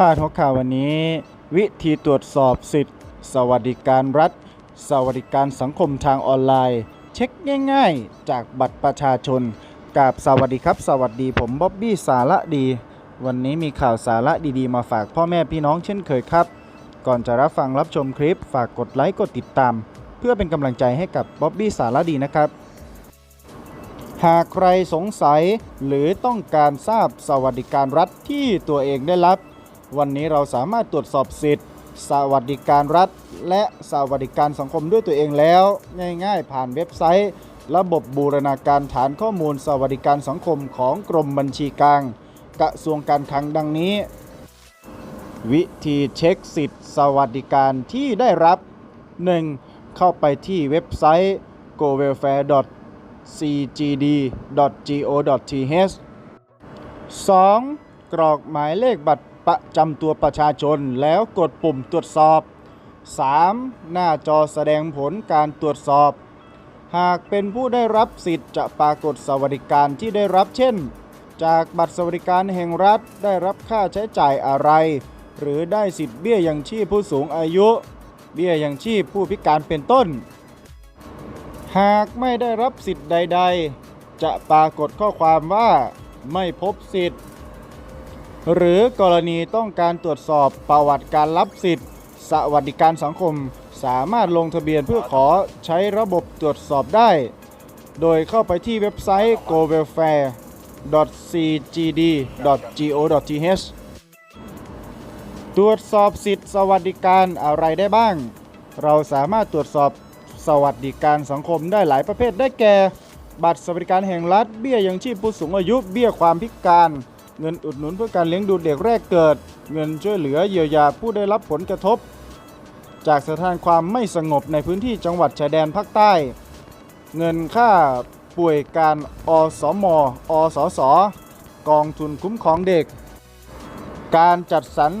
พาดหัวข่าววันนี้ วิธีตรวจสอบสิทธิ์ สวัสดิการรัฐ สวัสดิการสังคมทางออนไลน์ เช็คง่าย ๆ จากบัตรประชาชนกับสวัสดีครับ สวัสดีผมบ๊อบบี้สาระดี วันนี้มีข่าวสาระดีๆ มาฝากพ่อแม่พี่น้องเช่นเคยครับ ก่อนจะรับฟังรับชมคลิปฝากกดไลค์กดติดตาม เพื่อเป็นกำลังใจให้กับบ๊อบบี้สาระดีนะครับหากใครสงสัยหรือต้องการทราบสวัสดิการรัฐที่ตัวเองได้รับ วันนี้เราสามารถตรวจสอบสิทธิ์ สวัสดิการรัฐ และสวัสดิการสังคมด้วยตัวเองแล้ว ง่ายๆ ผ่านเว็บไซต์ ระบบบูรณาการฐานข้อมูล สวัสดิการสังคมของกรมบัญชีกลาง กระทรวงการคลังดังนี้ วิธีเช็คสิทธิ์ สวัสดิการที่ได้รับ 1. เข้าไปที่เว็บไซต์ gowelfare cgd.go.th 2. กรอกหมายเลขบัตร ประจำตัวประชาชน แล้วกดปุ่มตรวจสอบ 3. หน้าจอแสดงผลการตรวจสอบ หากเป็นผู้ได้รับสิทธิ์จะปรากฏสวัสดิการที่ได้รับเช่น จากบัตรสวัสดิการแห่งรัฐได้รับค่าใช้จ่ายอะไร หรือได้สิทธิ์เบี้ยยังชีพผู้สูงอายุ เบี้ยยังชีพผู้พิการเป็นต้น หากไม่ได้รับสิทธิ์ใด ๆ จะปรากฏข้อความว่า ไม่พบสิทธิ์ หรือกรณีต้องการตรวจสอบประวัติการรับสิทธิ์ สวัสดิการสังคม สามารถลงทะเบียนเพื่อขอใช้ระบบตรวจสอบได้ โดยเข้าไปที่เว็บไซต์ gowelfare.cgd.go.th ตรวจสอบสิทธิสวัสดิการอะไรได้บ้าง เราสามารถตรวจสอบสวัสดิการสังคมได้หลายประเภทได้แก่ บัตรสวัสดิการแห่งรัฐ เบี้ยยังชีพผู้สูงอายุ เบี้ยความพิการ เงินอุดหนุนเพื่อการเลี้ยงดูเด็กแรกเกิด เงินช่วยเหลือเยียวยาผู้ได้รับผลกระทบ จากสถานความไม่สงบในพื้นที่จังหวัดชายแดนภาคใต้ เงินค่าป่วยการอสมอสส กองทุนคุ้มครองเด็ก การจัดสรร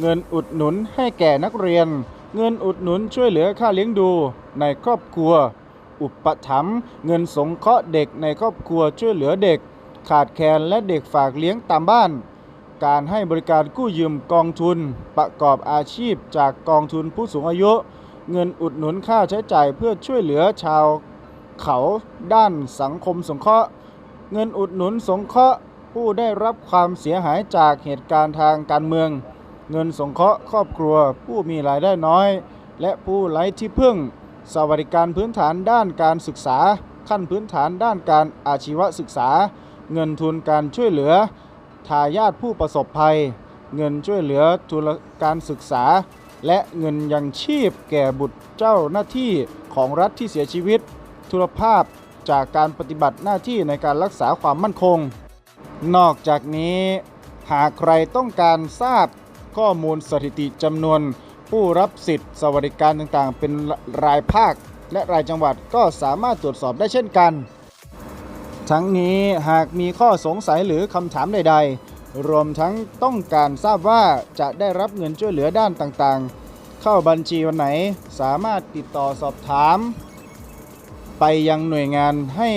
เงินอุดหนุนให้แก่นักเรียน เงินอุดหนุนช่วยเหลือค่าเลี้ยงดูในครอบครัว อุปถัมภ์เงินสงเคราะห์เด็กในครอบครัวช่วยเหลือเด็ก ขาดแคลนและเด็กฝากเลี้ยงตามบ้าน การให้บริการกู้ยืมกองทุน ประกอบอาชีพจากกองทุนผู้สูงอายุ เงินอุดหนุนค่าใช้จ่ายเพื่อช่วยเหลือชาวเขาด้านสังคมสงเคราะห์ เงินอุดหนุนสงเคราะห์ ผู้ได้รับความเสียหายจากเหตุการณ์ทางการเมือง เงินสงเคราะห์ครอบครัว ผู้มีรายได้น้อย และผู้ไร้ที่พึ่ง สวัสดิการพื้นฐานด้านการศึกษา ขั้นพื้นฐานด้านการอาชีวศึกษา เงินทุนการช่วยเหลือทายาทผู้ประสบภัย เงินช่วยเหลือทุนการศึกษา และเงินยังชีพแก่บุตรเจ้าหน้าที่ของรัฐที่เสียชีวิต ทุรภาพจากการปฏิบัติหน้าที่ในการรักษาความมั่นคง นอกจากนี้ หากใครต้องการทราบข้อมูลสถิติจำนวน ผู้รับสิทธิ์สวัสดิการต่างๆ เป็นรายภาคและรายจังหวัดก็สามารถตรวจสอบได้เช่นกัน ทั้งนี้หากมีข้อสงสัยหรือคำถามใด ๆ รวมทั้งต้องการทราบว่าจะได้รับเงินช่วยเหลือด้านต่างๆ เข้าบัญชีวันไหนสามารถติดต่อสอบถาม ไปยังหน่วยงานให้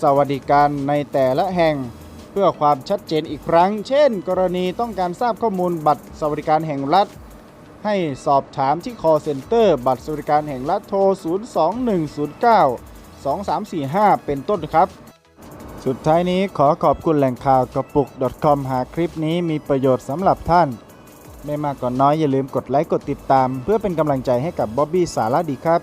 สวัสดิการในแต่ละแห่ง เพื่อความชัดเจนอีกครั้ง เช่น กรณีต้องการทราบข้อมูลบัตรสวัสดิการแห่งรัฐ ให้สอบถามที่ call center บัตรสวัสดิการแห่งรัฐโทร 02109 2345 เป็นต้นครับ สุดท้ายนี้ขอขอบคุณแหล่งข่าวกระปุก .com หากคลิปนี้มีประโยชน์สำหรับท่าน ไม่มากก็นน้อยอย่าลืมกดไลค์กดติดตาม เพื่อเป็นกำลังใจให้กับบ๊อบบี้สาระดีครับ